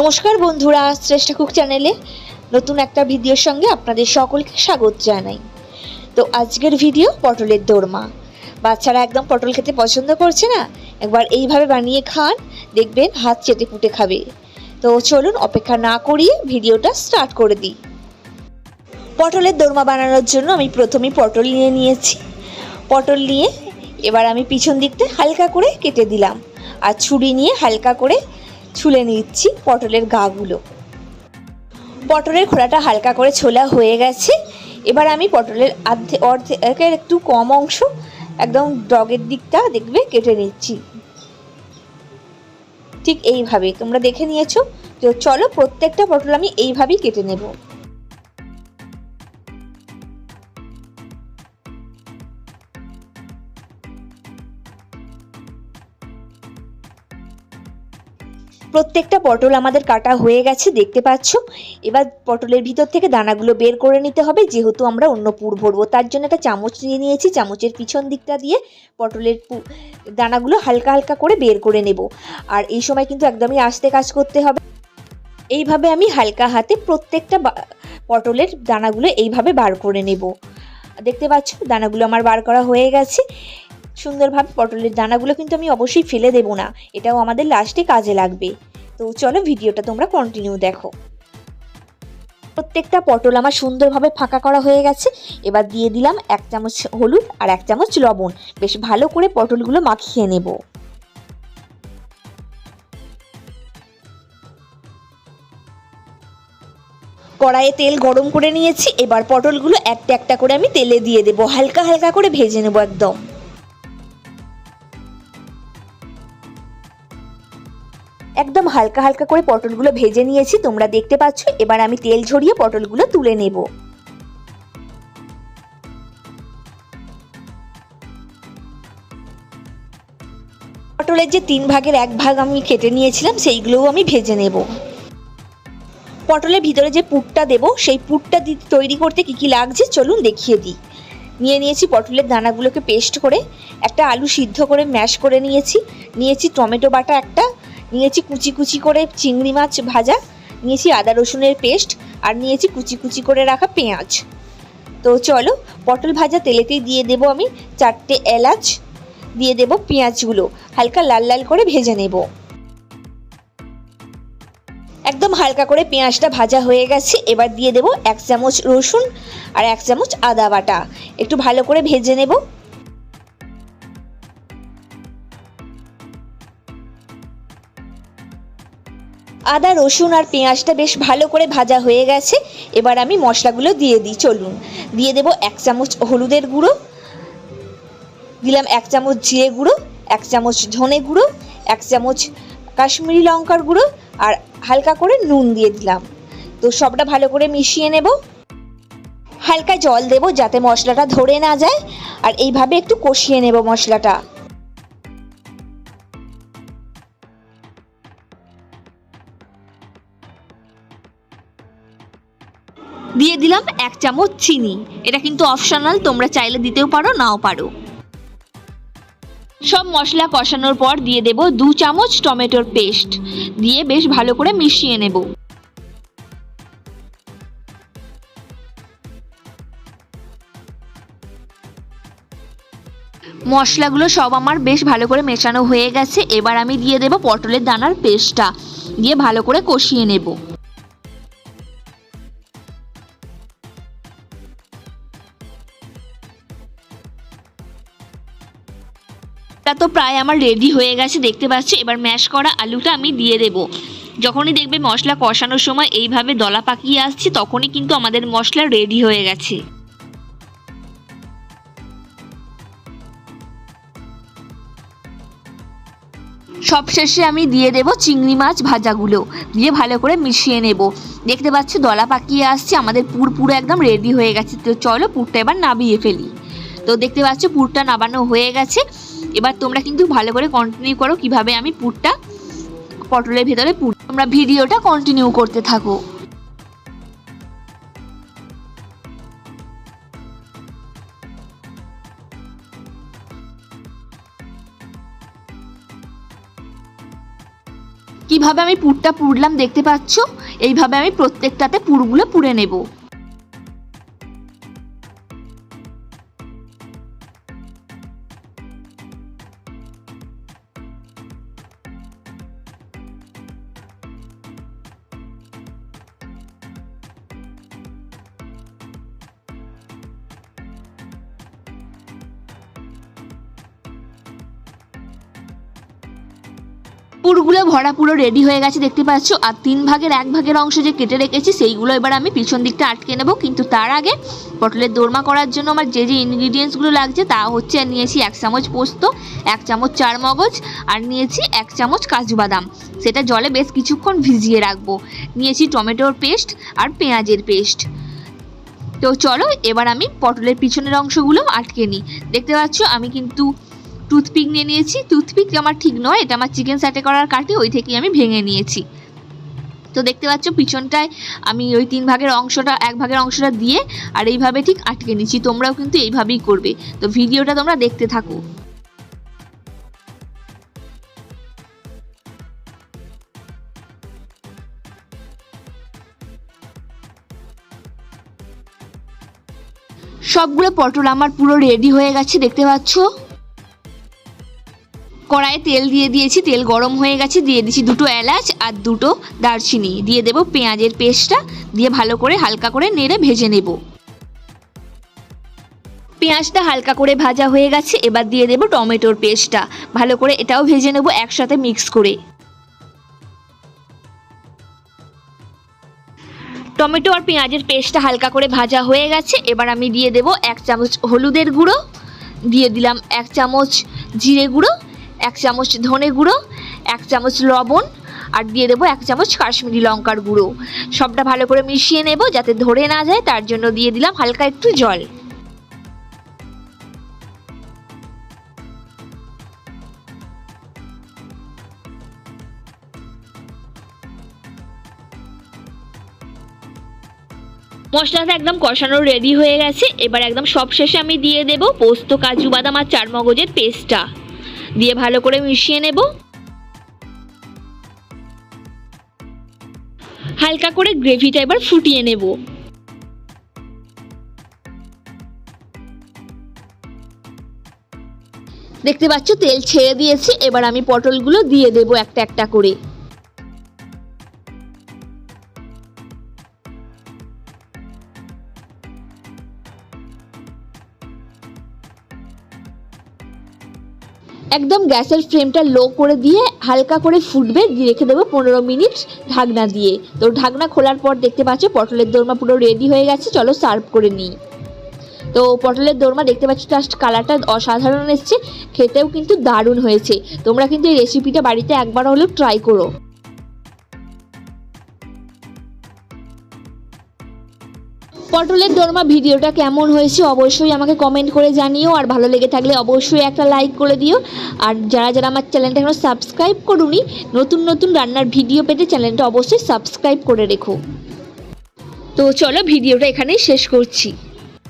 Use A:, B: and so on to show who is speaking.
A: নমস্কার বন্ধুরা, শ্রেষ্ঠ কুক চ্যানেলে নতুন একটা ভিডিওর সঙ্গে আপনাদের সকলকে স্বাগত জানাই। তো আজকের ভিডিও পটলের দোরমা। বাচ্চারা একদম পটল খেতে পছন্দ করছে না? একবার এইভাবে বানিয়ে খান, দেখবেন হাত চেটে পুটে খাবে। তো চলুন অপেক্ষা না করিয়ে ভিডিওটা স্টার্ট করে দিই। পটলের দোরমা বানানোর জন্য আমি প্রথমেই পটল নিয়ে নিয়েছি। পটল নিয়ে এবার আমি পিছন দিকটা হালকা করে কেটে দিলাম। আর ছুরি নিয়ে হালকা করে ছুলে নিচ্ছি পটলের গাগুলো। পটলের খোলাটা হালকা করে ছোলা হয়ে গেছে। এবার আমি পটলের আর্ধে, অর্ধেকের একটু কম অংশ একদম ডগের দিকটা দেখবে কেটে নিচ্ছি। ঠিক এইভাবে, তোমরা দেখে নিয়েছো। তো চলো প্রত্যেকটা পটল আমি এইভাবেই কেটে নেব। প্রত্যেকটা পটল আমাদের কাটা হয়ে গেছে, দেখতে পাচ্ছ? এবার পটলের ভিতর থেকে দানাগুলো বের করে নিতে হবে, যেহেতু আমরা অন্য পুর ভরবো। তার জন্য একটা চামচ নিয়ে নিয়েছি, চামচের পিছন দিকটা দিয়ে পটলের দানাগুলো হালকা হালকা করে বের করে নেব। আর এই সময় কিন্তু একদমই আস্তে কাজ করতে হবে। এইভাবে আমি হালকা হাতে প্রত্যেকটা পটলের দানাগুলো এইভাবে বার করে নেব। দেখতে পাচ্ছ, দানাগুলো আমার বার করা হয়ে গেছে। সুন্দরভাবে পটলের দানাগুলো কিন্তু আমি অবশ্যই ফেলে দেবো না। এটাও আমাদের লাস্টে কাজে লাগবে। তো চলো ভিডিওটা তোমরা কন্টিনিউ দেখো। প্রত্যেকটা পটল আমার সুন্দরভাবে ফাঁকা করা হয়ে গেছে। এবার দিয়ে দিলাম এক চামচ হলুদ আর এক চামচ লবণ। বেশ ভালো করে পটলগুলো মাখিয়ে নেব। কড়াইয়ে তেল গরম করে নিয়েছি। এবার পটলগুলো একটা একটা করে আমি তেলে দিয়ে দেবো। হালকা হালকা করে ভেজে নেব একদম। একদম হালকা হালকা করে পটলগুলো ভেজে নিয়েছি, তোমরা দেখতে পাচ্ছ। এবার আমি তেল ঝরিয়ে পটলগুলো তুলে নেব। পটলের যে তিন ভাগের এক ভাগ আমি কেটে নিয়েছিলাম, সেইগুলোও আমি ভেজে নেব। পটলের ভিতরে যে পুরটা দেব, সেই পুরটা তৈরি করতে কি কি লাগছে, চলুন দেখিয়ে দিই। নিয়ে নিয়েছি পটলের দানাগুলোকে পেস্ট করে, একটা আলু সিদ্ধ করে ম্যাশ করে নিয়েছি। নিয়েছি টমেটো বাটা একটা নিয়েছি কুচি কুচি করে চিংড়ি মাছ ভাজা, নিয়েছি আদা রসুনের পেস্ট আর নিয়েছি কুচি কুচি করে রাখা পেঁয়াজ। তো চলো, পটল ভাজা তেলেতেই দিয়ে দেব আমি চারটে এলাচ, দিয়ে দেব পেঁয়াজগুলো, হালকা লাল লাল করে ভেজে নেব। একদম হালকা করে পেঁয়াজটা ভাজা হয়ে গেছে, এবার দিয়ে দেব এক চামচ রসুন আর এক চামচ আদা বাটা। একটু ভালো করে ভেজে নেব। আদা, রসুন আর পেঁয়াজটা বেশ ভালো করে ভাজা হয়ে গেছে। এবার আমি মশলাগুলো দিয়ে দিই, চলুন। দিয়ে দেব এক চামচ হলুদের গুঁড়ো, দিলাম এক চামচ জিরে গুঁড়ো, এক চামচ ধনে গুঁড়ো, এক চামচ কাশ্মীরি লঙ্কার গুঁড়ো আর হালকা করে নুন দিয়ে দিলাম। তো সবটা ভালো করে মিশিয়ে নেব। হালকা জল দেব যাতে মশলাটা ধরে না যায়। আর এইভাবে একটু কষিয়ে নেব মশলাটা। দিয়ে দিলাম এক চামচ চিনি। এটা কিন্তু অপশনাল তোমরা চাইলে দিতেও পারো, নাও পারো। সব মশলা কষানোর পর দিয়ে দেব দু চামচ টমেটোর পেস্ট। দিয়ে বেশ ভালো করে মিশিয়ে নেব। মশলাগুলো সব আমার বেশ ভালো করে মেশানো হয়ে গেছে। এবার আমি দিয়ে দেব পটলের দানার পেস্টটা। দিয়ে ভালো করে কষিয়ে নেব। তা তো প্রায় আমার রেডি হয়ে গেছে, দেখতে পাচ্ছি। এবার ম্যাশ করা আলুটা আমি দিয়ে দেব। যখনই দেখবে মশলা কষানোর সময় এইভাবে দলা পাকিয়ে আসছে, তখনই কিন্তু আমাদের মশলা রেডি হয়ে গেছে। সবশেষে আমি দিয়ে দেব চিংড়ি মাছ ভাজাগুলো। দিয়ে ভালো করে মিশিয়ে নেব। দেখতে পাচ্ছ, দলা পাকিয়ে আসছে, আমাদের পুর পুরো একদম রেডি হয়ে গেছে। তো চলো পুরটা এবার নাবিয়ে ফেলি। তো দেখতে পাচ্ছ, পুরটা নাবানো হয়ে গেছে। এবার তোমরা কিন্তু ভালো করে কন্টিনিউ করো কীভাবে আমি পুরটা পটলের ভেতরে পুর, তোমরা ভিডিওটা কন্টিনিউ করতে থাকো। কীভাবে আমি পুরটা পুরলাম দেখতে পাচ্ছ? এইভাবে আমি প্রত্যেকটাতে পুরগুলো পুড়ে নেব। পুরগুলো ভরা পুরো রেডি হয়ে গেছে, দেখতে পাচ্ছ? আর তিন ভাগের এক ভাগের অংশ যে কেটে রেখেছি, সেইগুলো এবার আমি পিছন দিকটা আটকে নেব। কিন্তু তার আগে পটলের দোরমা করার জন্য আমার যে যে ইনগ্রিডিয়েন্টসগুলো লাগছে, তা হচ্ছে নিয়েছি এক চামচ পোস্ত, এক চামচ চার মগজ আর নিয়েছি এক চামচ কাজু বাদাম। সেটা জলে বেশ কিছুক্ষণ ভিজিয়ে রাখব। নিয়েছি টমেটোর পেস্ট আর পেঁয়াজের পেস্ট। তো চলো, এবার আমি পটলের পিছনের অংশগুলো আটকে নিই। দেখতে পাচ্ছ, আমি কিন্তু টুথপিক নিয়ে নিয়েছি। টুথপিক আমার ঠিক নয়, এটা আমার চিকেন স্যাটে করার কাটি ওই থেকেই আমি ভেঙে নিয়েছি। তো দেখতে পাচ্ছ পিছনটায় আমি ওই তিন ভাগের অংশটা, এক ভাগের অংশটা দিয়ে আর এইভাবে ঠিক আটকে নিচ্ছি তোমরাও কিন্তু এইভাবেই করবে। তো ভিডিওটা তোমরা দেখতে থাকো। সবগুলো পটল আমার পুরো রেডি হয়ে গেছে, দেখতে পাচ্ছ? কড়াইয়ে তেল দিয়ে দিয়েছি, তেল গরম হয়ে গেছে, দিয়ে দিয়েছি দুটো এলাচ আর দুটো দারচিনি। দিয়ে দেবো পেঁয়াজের পেস্টটা, দিয়ে ভালো করে হালকা করে নেড়ে ভেজে নেব। পেঁয়াজটা হালকা করে ভাজা হয়ে গেছে, এবার দিয়ে দেবো টমেটোর পেস্টটা। ভালো করে এটাও ভেজে নেব একসাথে মিক্স করে। টমেটো আর পেঁয়াজের পেস্টটা হালকা করে ভাজা হয়ে গেছে, এবার আমি দিয়ে দেবো এক চামচ হলুদের গুঁড়ো। দিয়ে দিলাম এক চামচ জিরে গুঁড়ো। এক চামচ ধনে গুঁড়ো, এক চামচ লবণ, আর দিয়ে দেবো এক চামচ কাশ্মীরি লঙ্কার গুঁড়ো। সবটা ভালো করে মিশিয়ে নেব যাতে ধরে না যায়, তার জন্য দিয়ে দিলাম হালকা একটু জল। মশলাটা একদম কষানো রেডি হয়ে গেছে। এবার একদম সব শেষে আমি দিয়ে দেব পোস্ত, কাজু, বাদাম আর চার মগজের পেস্টটা দিয়ে ভালো করে মিশিয়ে নেব। হালকা করে গ্রেভিটা এবার ফুটিয়ে নেব। দেখতে পাচ্ছ, তেল ছেড়ে দিয়েছি, এবার আমি পটলগুলো দিয়ে দেব একটা একটা করে। একদম গ্যাসের ফ্লেমটা লো করে দিয়ে হালকা করে ফুটবে, রেখে দেবো পনেরো মিনিট ঢাকনা দিয়ে। তো ঢাকনা খোলার পর দেখতে পাচ্ছ পটলের দোরমা পুরো রেডি হয়ে গেছে, চলো সার্ভ করে নিই। তো পটলের দোরমা দেখতে পাচ্ছ জাস্ট কালারটা অসাধারণ এসছে, খেতেও কিন্তু দারুণ হয়েছে। তোমরা কিন্তু এই রেসিপিটা বাড়িতে একবার হলেও ট্রাই করো। পটলের দরমা ভিডিওটা কেমন হয়েছে অবশ্যই আমাকে কমেন্ট করে জানিও, আর ভালো লেগে থাকলে অবশ্যই একটা লাইক করে দিও। আর যারা যারা আমার চ্যানেলটা এখনও সাবস্ক্রাইব করুনি, নতুন নতুন রান্নার ভিডিও পেতে চ্যানেলটা অবশ্যই সাবস্ক্রাইব করে রেখো। তো চলো ভিডিওটা এখানেই শেষ করছি।